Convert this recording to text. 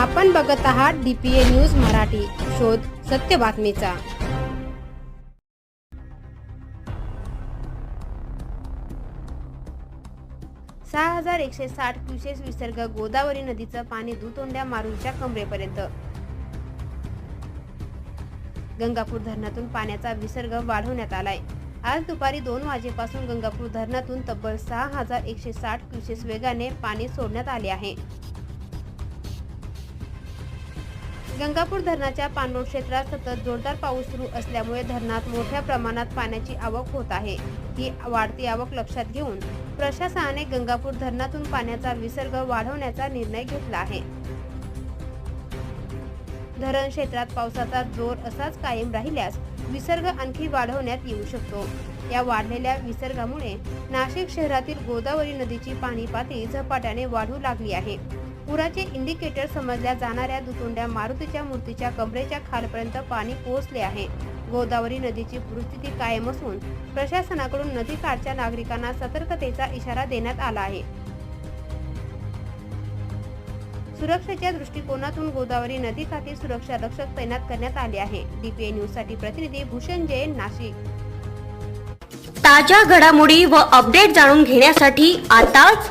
आपण बघत आहात डीपीए न्यूज मराठी. शोध सत्य बातमीचा. सहा हजार एकशे साठ क्युसेस विसर्ग गोदावरी नदीचं पाणी दुतोंड्या मारूच्या कमरेपर्यंत. गंगापूर धरणातून पाण्याचा विसर्ग वाढवण्यात आलाय. आज दुपारी दोन वाजेपासून गंगापूर धरणातून तब्बल सहा हजार एकशे साठ क्युसेस वेगाने पाणी सोडण्यात आले आहे. गंगापूर धरणाच्या पाणलोट क्षेत्रात सतत जोरदार पाऊस सुरू असल्यामुळे धरणात मोठ्या प्रमाणात पाण्याची आवक होत आहे. ही वाढती आवक लक्षात घेऊन प्रशासनाने गंगापूर धरणातून पाण्याचा विसर्ग वाढवण्याचा निर्णय घेतला आहे. धरण क्षेत्रात पावसाचा जोर असाच कायम राहिल्यास विसर्ग आणखी वाढवण्यात येऊ शकतो. या वाढलेल्या विसर्गामुळे नाशिक शहरातील गोदावरी नदीची पाणी पातळी झपाट्याने वाढू लागली आहे. पुराचे इंडिकेटर समजल्या जाणाऱ्या दुतोंड्या मारुतीच्या मूर्तीच्या कमरेच्या खालपर्यंत पाणी पोहोचले आहे. गोदावरी नदीची परिस्थिती कायम असून प्रशासनाकडून नदीकाठच्या नागरिकांना सतर्कतेचा इशारा देण्यात आला आहे. सुरक्षेच्या दृष्टिकोनातून गोदावरी नदीकाठी सुरक्षा रक्षक तैनात करण्यात आले आहे. डीपीए न्यूजसाठी प्रतिनिधी भूषण जैन नाशिक. ताज्या घडामोडी व अपडेट जाणून घेण्यासाठी आताच